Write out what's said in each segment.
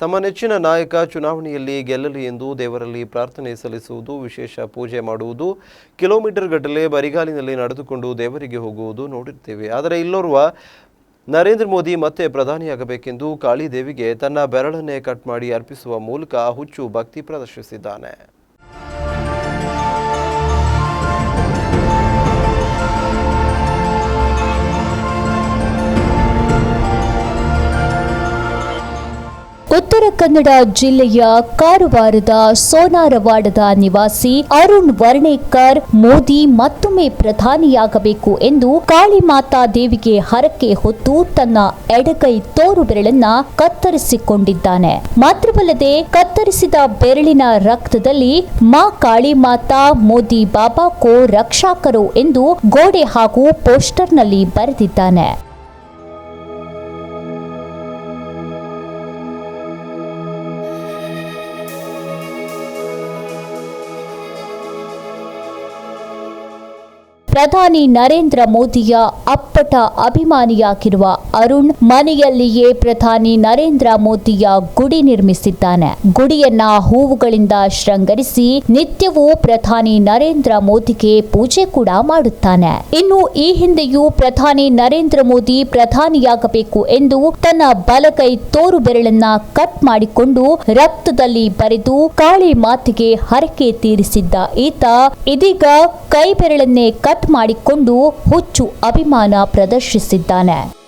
ತಮ್ಮ ನೆಚ್ಚಿನ ನಾಯಕ ಚುನಾವಣೆಯಲ್ಲಿ ಗೆಲ್ಲಲಿ ಎಂದು ದೇವರಲ್ಲಿ ಪ್ರಾರ್ಥನೆ ಸಲ್ಲಿಸುವುದು, ವಿಶೇಷ ಪೂಜೆ ಮಾಡುವುದು, ಕಿಲೋಮೀಟರ್ ಗಟ್ಟಲೆ ಬರಿಗಾಲಿನಲ್ಲಿ ನಡೆದುಕೊಂಡು ದೇವರಿಗೆ ಹೋಗುವುದು ನೋಡಿರ್ತೇವೆ. ಆದರೆ ಇಲ್ಲೋರ್ವ ನರೇಂದ್ರ ಮೋದಿ ಮತ್ತೆ ಪ್ರಧಾನಿಯಾಗಬೇಕೆಂದು ಕಾಳಿದೇವಿಗೆ ತನ್ನ ಬೆರಳನ್ನೇ ಕಟ್ ಮಾಡಿ ಅರ್ಪಿಸುವ ಮೂಲಕ ಹುಚ್ಚು ಭಕ್ತಿ ಪ್ರದರ್ಶಿಸಿದ್ದಾನೆ. ಉತ್ತರ ಕನ್ನಡ ಜಿಲ್ಲೆಯ ಕಾರವಾರದ ಸೋನಾರವಾಡದ ನಿವಾಸಿ ಅರುಣ್ ವರ್ಣೇಕರ್ ಮೋದಿ ಮತ್ತೊಮ್ಮೆ ಪ್ರಧಾನಿಯಾಗಬೇಕು ಎಂದು ಕಾಳಿಮಾತಾ ದೇವಿಗೆ ಹರಕೆ ಹೊತ್ತು ತನ್ನ ಎಡಗೈ ತೋರು ಬೆರಳನ್ನ ಕತ್ತರಿಸಿಕೊಂಡಿದ್ದಾನೆ. ಮಾತ್ರವಲ್ಲದೆ ಕತ್ತರಿಸಿದ ಬೆರಳಿನ ರಕ್ತದಲ್ಲಿ ಮಾ ಕಾಳಿಮಾತಾ, ಮೋದಿ ಬಾಬಾ ಕೋ ರಕ್ಷಾಕರು ಎಂದು ಗೋಡೆ ಹಾಗೂ ಪೋಸ್ಟರ್ನಲ್ಲಿ ಬರೆದಿದ್ದಾನೆ. ಪ್ರಧಾನಿ ನರೇಂದ್ರ ಮೋದಿಯ ಅಪ್ಪಟ ಅಭಿಮಾನಿಯಾಗಿರುವ ಅರುಣ್ ಮನೆಯಲ್ಲಿಯೇ ಪ್ರಧಾನಿ ನರೇಂದ್ರ ಮೋದಿಯ ಗುಡಿ ನಿರ್ಮಿಸಿದ್ದಾನೆ. ಗುಡಿಯನ್ನ ಹೂವುಗಳಿಂದ ಶೃಂಗರಿಸಿ ನಿತ್ಯವೂ ಪ್ರಧಾನಿ ನರೇಂದ್ರ ಮೋದಿಗೆ ಪೂಜೆ ಕೂಡ ಮಾಡುತ್ತಾನೆ. ಇನ್ನು ಈ ಹಿಂದೆಯೂ ಪ್ರಧಾನಿ ನರೇಂದ್ರ ಮೋದಿ ಪ್ರಧಾನಿಯಾಗಬೇಕು ಎಂದು ತನ್ನ ಬಲಗೈ ತೋರು ಬೆರಳನ್ನ ಕಟ್ ಮಾಡಿಕೊಂಡು ರಕ್ತದಲ್ಲಿ ಬರೆದು ಕಾಳಿ ಮಾತಿಗೆ ಹರಕೆ ತೀರಿಸಿದ್ದ ಈತ ಇದೀಗ ಕೈ ಬೆರಳನ್ನೇ ಕಟ್ ಮಾಡಿಕೊಂಡು ಹುಚ್ಚು ಅಭಿಮಾನ ಪ್ರದರ್ಶಿಸಿದ್ದಾನೆ.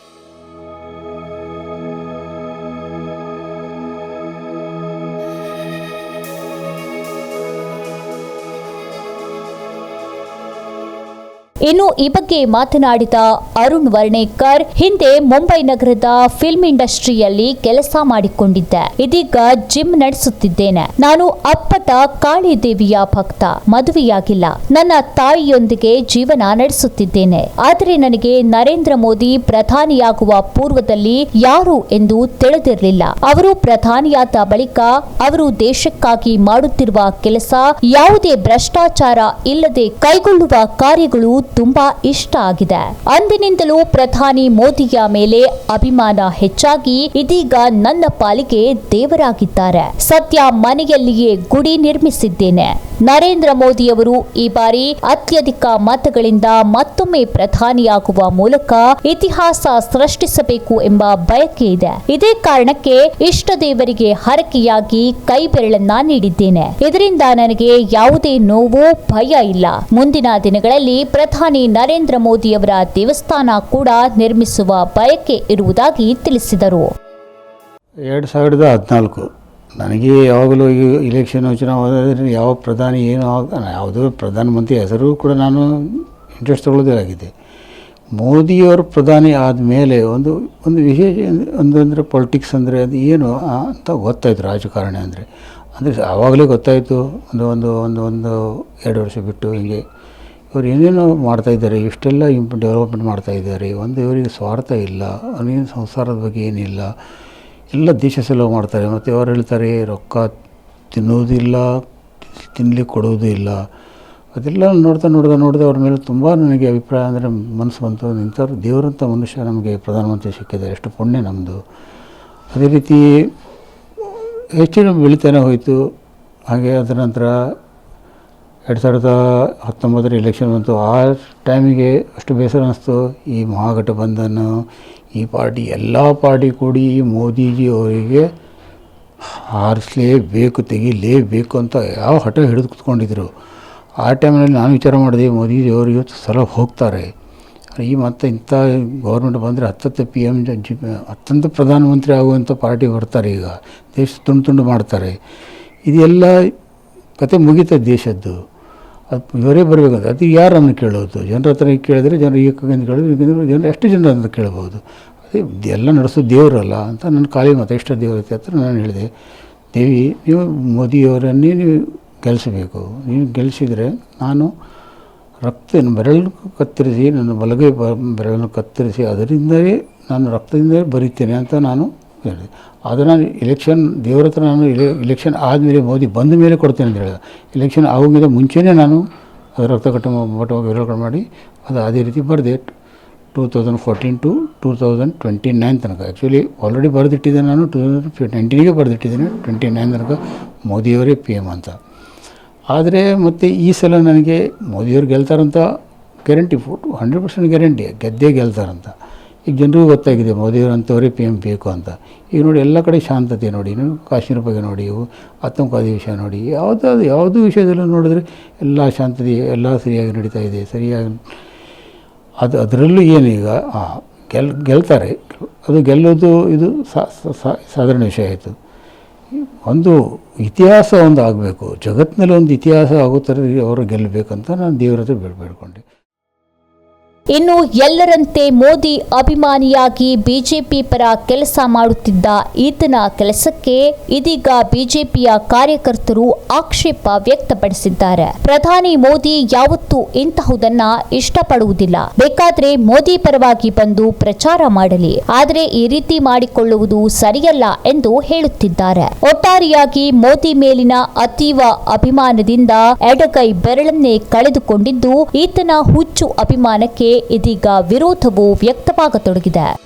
ಇನ್ನು ಈ ಬಗ್ಗೆ ಮಾತನಾಡಿದ ಅರುಣ್ ವರ್ಣೇಕರ್, ಹಿಂದೆ ಮುಂಬೈ ನಗರದ ಫಿಲ್ಮ್ ಇಂಡಸ್ಟ್ರಿಯಲ್ಲಿ ಕೆಲಸ ಮಾಡಿಕೊಂಡಿದ್ದೆ. ಇದೀಗ ಜಿಮ್ ನಡೆಸುತ್ತಿದ್ದೇನೆ. ನಾನು ಅಪ್ಪಟ ಕಾಳಿ ದೇವಿಯ ಭಕ್ತ, ಮದುವೆಯಾಗಿಲ್ಲ. ನನ್ನ ತಾಯಿಯೊಂದಿಗೆ ಜೀವನ ನಡೆಸುತ್ತಿದ್ದೇನೆ. ಆದರೆ ನನಗೆ ನರೇಂದ್ರ ಮೋದಿ ಪ್ರಧಾನಿಯಾಗುವ ಪೂರ್ವದಲ್ಲಿ ಯಾರು ಎಂದು ತಿಳಿದಿರಲಿಲ್ಲ. ಅವರು ಪ್ರಧಾನಿಯಾದ ಬಳಿಕ ಅವರು ದೇಶಕ್ಕಾಗಿ ಮಾಡುತ್ತಿರುವ ಕೆಲಸ ಯಾವುದೇ ಭ್ರಷ್ಟಾಚಾರ ಇಲ್ಲದೆ ಕೈಗೊಳ್ಳುವ ಕಾರ್ಯಗಳು ತುಂಬಾ ಇಷ್ಟ ಆಗಿದೆ. ಅಂದಿನಿಂದಲೂ ಪ್ರಧಾನಿ ಮೋದಿಯ ಮೇಲೆ ಅಭಿಮಾನ ಹೆಚ್ಚಾಗಿ ಇದೀಗ ನನ್ನ ಪಾಲಿಗೆ ದೇವರಾಗಿದ್ದಾರೆ. ಸದ್ಯ ಮನೆಯಲ್ಲಿಯೇ ಗುಡಿ ನಿರ್ಮಿಸಿದ್ದೇನೆ. ನರೇಂದ್ರ ಮೋದಿಯವರು ಈ ಬಾರಿ ಅತ್ಯಧಿಕ ಮತಗಳಿಂದ ಮತ್ತೊಮ್ಮೆ ಪ್ರಧಾನಿಯಾಗುವ ಮೂಲಕ ಇತಿಹಾಸ ಸೃಷ್ಟಿಸಬೇಕು ಎಂಬ ಬಯಕೆ ಇದೆ. ಇದೇ ಕಾರಣಕ್ಕೆ ಇಷ್ಟ ದೇವರಿಗೆ ಹರಕೆಯಾಗಿ ಕೈ ಬೆರಳನ್ನ ನೀಡಿದ್ದೇನೆ. ಇದರಿಂದ ನನಗೆ ಯಾವುದೇ ನೋವು, ಭಯ ಇಲ್ಲ. ಮುಂದಿನ ದಿನಗಳಲ್ಲಿ ಪ್ರಧಾನಿ ನರೇಂದ್ರ ಮೋದಿಯವರ ದೇವಸ್ಥಾನ ಕೂಡ ನಿರ್ಮಿಸುವ ಬಯಕೆ ಇರುವುದಾಗಿ ತಿಳಿಸಿದರು. ಎರಡು ಸಾವಿರದ ಹದಿನಾಲ್ಕು. ನನಗೆ ಯಾವಾಗಲೂ ಈ ಇಲೆಕ್ಷನ್ ಚುನಾವಣೆ ಯಾವ ಪ್ರಧಾನಿ ಏನು ಯಾವುದೋ ಪ್ರಧಾನಮಂತ್ರಿ ಹೆಸರು ಕೂಡ ನಾನು ಇಂಟ್ರೆಸ್ಟ್ ತಗೊಳ್ಳೋದೇ ಆಗಿದೆ. ಮೋದಿಯವರು ಪ್ರಧಾನಿ ಆದಮೇಲೆ ಒಂದು ಒಂದು ವಿಶೇಷ ಒಂದು ಅಂದರೆ ಪೊಲಿಟಿಕ್ಸ್ ಅಂದರೆ ಅದು ಏನು ಅಂತ ಗೊತ್ತಾಯಿತು ರಾಜಕಾರಣಿ ಅಂದರೆ. ಅಂದರೆ ಆವಾಗಲೇ ಗೊತ್ತಾಯಿತು, ಒಂದು ಒಂದು ಒಂದು ಒಂದು ಎರಡು ವರ್ಷ ಬಿಟ್ಟು ಹಿಂಗೆ ಇವರು ಏನೇನೋ ಮಾಡ್ತಾಯಿದ್ದಾರೆ ಇಷ್ಟೆಲ್ಲ ಇಂಪ್ ಡೆವಲಪ್ಮೆಂಟ್ ಮಾಡ್ತಾಯಿದ್ದಾರೆ ಒಂದು ಇವರಿಗೆ ಸ್ವಾರ್ಥ ಇಲ್ಲ ಅವನೇನು ಸಂಸಾರದ ಬಗ್ಗೆ ಏನಿಲ್ಲ, ಎಲ್ಲ ದೇಶ ಸೆಲವು ಮಾಡ್ತಾರೆ, ಮತ್ತು ಅವ್ರು ಹೇಳ್ತಾರೆ, ರೊಕ್ಕ ತಿನ್ನುವುದಿಲ್ಲ ತಿನ್ನಲಿಕ್ಕೆ ಕೊಡುವುದೂ ಇಲ್ಲ. ಅದೆಲ್ಲ ನೋಡ್ತಾ ನೋಡ್ತಾ ನೋಡ್ತಾ ಅವ್ರ ಮೇಲೆ ತುಂಬ ನನಗೆ ಅಭಿಪ್ರಾಯ ಅಂದರೆ ಮನಸ್ಸು ಬಂತು. ನಿಂತವ್ರು ದೇವರಂಥ ಮನುಷ್ಯ ನಮಗೆ ಪ್ರಧಾನಮಂತ್ರಿ ಸಿಕ್ಕಿದ್ದಾರೆ, ಎಷ್ಟು ಪುಣ್ಯ ನಮ್ಮದು ಅದೇ ರೀತಿ ಹೆಚ್ಚಿನ ಬೆಳಿತಾನೆ ಹೋಯಿತು, ಹಾಗೆ ಅದರ ನಂತರ ಎರಡು ಸಾವಿರದ ಹತ್ತೊಂಬತ್ತರ ಎಲೆಕ್ಷನ್ ಬಂತು. ಆ ಟೈಮಿಗೆ ಅಷ್ಟು ಬೇಸರ ಅನ್ನಿಸ್ತು ಈ ಮಹಾಗಠಬಂಧನ, ಈ ಪಾರ್ಟಿ, ಎಲ್ಲ ಪಾರ್ಟಿ ಕೂಡಿ ಮೋದಿಜಿ ಅವರಿಗೆ ಹಾರಿಸಲೇಬೇಕು, ತೆಗಿಲೇಬೇಕು ಅಂತ ಯಾವ ಹಠ ಹಿಡಿದು ಕೂತ್ಕೊಂಡಿದ್ರು. ಆ ಟೈಮ್ನಲ್ಲಿ ನಾನು ವಿಚಾರ ಮಾಡಿದೆ, ಮೋದಿಜಿ ಅವರು ಇವತ್ತು ಸಲ ಹೋಗ್ತಾರೆ. ಈ ಮತ್ತೆ ಇಂಥ ಗೌರ್ಮೆಂಟ್ ಬಂದರೆ ಹತ್ತತ್ತು ಪಿ ಎಂ ಜಿ ಹತ್ತಂತ ಪ್ರಧಾನಮಂತ್ರಿ ಆಗುವಂಥ ಪಾರ್ಟಿ ಬರ್ತಾರೆ ಈಗ. ದೇಶ ತುಂಡು ತುಂಡು ಮಾಡ್ತಾರೆ. ಇದೆಲ್ಲ ಕತೆ ಮುಗೀತದೆ ದೇಶದ್ದು. ಅದು ಇವರೇ ಬರಬೇಕಂತ ಅದು ಯಾರನ್ನು ಕೇಳೋದು? ಜನರ ಹತ್ರ ಕೇಳಿದ್ರೆ ಜನರು ಈಗ ಕೇಳಿದ್ರೆ ಜನರು ಎಷ್ಟು ಜನರ ಅಂತ ಕೇಳ್ಬೋದು ಅದೇ ಎಲ್ಲ ನಡೆಸೋದು ದೇವರಲ್ಲ ಅಂತ ನನ್ನ ಕಾಳಿ ಮಾತು ಎಷ್ಟು ದೇವರತ್ತೆ ಹತ್ರ ನಾನು ಹೇಳಿದೆ. ದೇವಿ, ನೀವು ಮೋದಿಯವರನ್ನೇ ನೀವು ಗೆಲ್ಲಿಸಬೇಕು ನೀವು ಗೆಲ್ಲಿಸಿದರೆ ನಾನು ರಕ್ತ ಬೆರಳನ್ನು ಕತ್ತರಿಸಿ, ನನ್ನ ಬಲಗೈ ಬೆರಳನ್ನು ಕತ್ತರಿಸಿ, ಅದರಿಂದಲೇ ನಾನು ರಕ್ತದಿಂದಲೇ ಬರೀತೇನೆ ಅಂತ ನಾನು ಹೇಳಿದೆ. ಅದು ನಾನು ಇಲೆಕ್ಷನ್ ದೇವ್ರ ಹತ್ರ ನಾನು ಇಲೆ ಇಲೆಕ್ಷನ್ ಆದಮೇಲೆ ಮೋದಿ ಬಂದ ಮೇಲೆ ಕೊಡ್ತೇನೆ ಅಂತ ಹೇಳಿದೆ. ಇಲೆಕ್ಷನ್ ಆಗೋಗಿಂತ ಮುಂಚೆನೇ ನಾನು ಅದರ ರಕ್ತ ಕಟ್ಟು ಮಟ್ಟ ವಿರೋಧ ಮಾಡಿ ಅದು ಅದೇ ರೀತಿ ಬರೆದೆ. Two thousand fourteen to two thousand twenty nine ತನಕ. ಆ್ಯಕ್ಚುಲಿ ಆಲ್ರೆಡಿ ಬರೆದಿಟ್ಟಿದ್ದೆ ನಾನು ಟೂ ತೌಸಂಡ್ ನೈನ್ಟೀನಿಗೆ ಬರೆದಿಟ್ಟಿದ್ದೇನೆ ಟ್ವೆಂಟಿ ನೈನ್ ತನಕ ಮೋದಿಯವರೇ ಪಿ ಎಂ ಅಂತ. ಆದರೆ ಮತ್ತು ಈ ಸಲ ನನಗೆ ಮೋದಿಯವ್ರು ಗೆಲ್ತಾರಂತ ಗ್ಯಾರಂಟಿ ಫೋಟು ಹಂಡ್ರೆಡ್ ಪರ್ಸೆಂಟ್ ಗ್ಯಾರಂಟಿ ಗೆದ್ದೇ ಗೆಲ್ತಾರಂತ. ಈಗ ಜನರಿಗೂ ಗೊತ್ತಾಗಿದೆ ಮೋದಿಯವರಂಥವರೇ ಪಿ ಎಂ ಬೇಕು ಅಂತ. ಈಗ ನೋಡಿ ಎಲ್ಲ ಕಡೆ ಶಾಂತತೆ ನೋಡಿ, ನೀವು ಕಾಶ್ಮೀರ ಬಗ್ಗೆ ನೋಡಿ ಆತಂಕವಾದಿ ವಿಷಯ ನೋಡಿ ಯಾವುದಾದ್ರು ಯಾವುದೂ ವಿಷಯದಲ್ಲೂ ನೋಡಿದ್ರೆ ಎಲ್ಲ ಶಾಂತತೆ, ಎಲ್ಲ ಸರಿಯಾಗಿ ನಡೀತಾ ಇದೆ, ಸರಿಯಾಗಿ. ಅದು ಅದರಲ್ಲೂ ಏನೀಗ ಈಗ ಗೆಲ್, ಗೆಲ್ತಾರೆ. ಅದು ಗೆಲ್ಲೋದು ಇದು ಸಾಧಾರಣ ವಿಷಯ ಆಯಿತು. ಒಂದು ಇತಿಹಾಸ ಒಂದು ಆಗಬೇಕು, ಜಗತ್ತಿನಲ್ಲಿ ಒಂದು ಇತಿಹಾಸ ಆಗೋ ಥರ ಅವರು ಗೆಲ್ಲಬೇಕಂತ ನಾನು ದೇವರ ಹತ್ರ ಬೇಡ್ ಬೇಡ್ಕೊಂಡೆ. ಇನ್ನು ಎಲ್ಲರಂತೆ ಮೋದಿ ಅಭಿಮಾನಿಯಾಗಿ ಬಿಜೆಪಿ ಪರ ಕೆಲಸ ಮಾಡುತ್ತಿದ್ದ ಈತನ ಕೆಲಸಕ್ಕೆ ಇದೀಗ ಬಿಜೆಪಿಯ ಕಾರ್ಯಕರ್ತರು ಆಕ್ಷೇಪ ವ್ಯಕ್ತಪಡಿಸಿದ್ದಾರೆ. ಪ್ರಧಾನಿ ಮೋದಿ ಯಾವತ್ತೂ ಇಂತಹುದನ್ನ ಇಷ್ಟಪಡುವುದಿಲ್ಲ. ಬೇಕಾದ್ರೆ ಮೋದಿ ಪರವಾಗಿ ಬಂದು ಪ್ರಚಾರ ಮಾಡಲಿ. ಆದರೆ ಈ ರೀತಿ ಮಾಡಿಕೊಳ್ಳುವುದು ಸರಿಯಲ್ಲ ಎಂದು ಹೇಳುತ್ತಿದ್ದಾರೆ. ಒಟ್ಟಾರೆಯಾಗಿ ಮೋದಿ ಮೇಲಿನ ಅತೀವ ಅಭಿಮಾನದಿಂದ ಎಡಗೈ ಬೆರಳನ್ನೇ ಕಳೆದುಕೊಂಡಿದ್ದು ಈತನ ಹುಚ್ಚು ಅಭಿಮಾನಕ್ಕೆ ಇದೀಗ ವಿರೋಧವು ವ್ಯಕ್ತವಾಗತೊಡಗಿದೆ.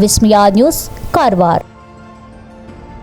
ವಿಸ್ಮಯ ನ್ಯೂಸ್ ಕಾರವಾರ.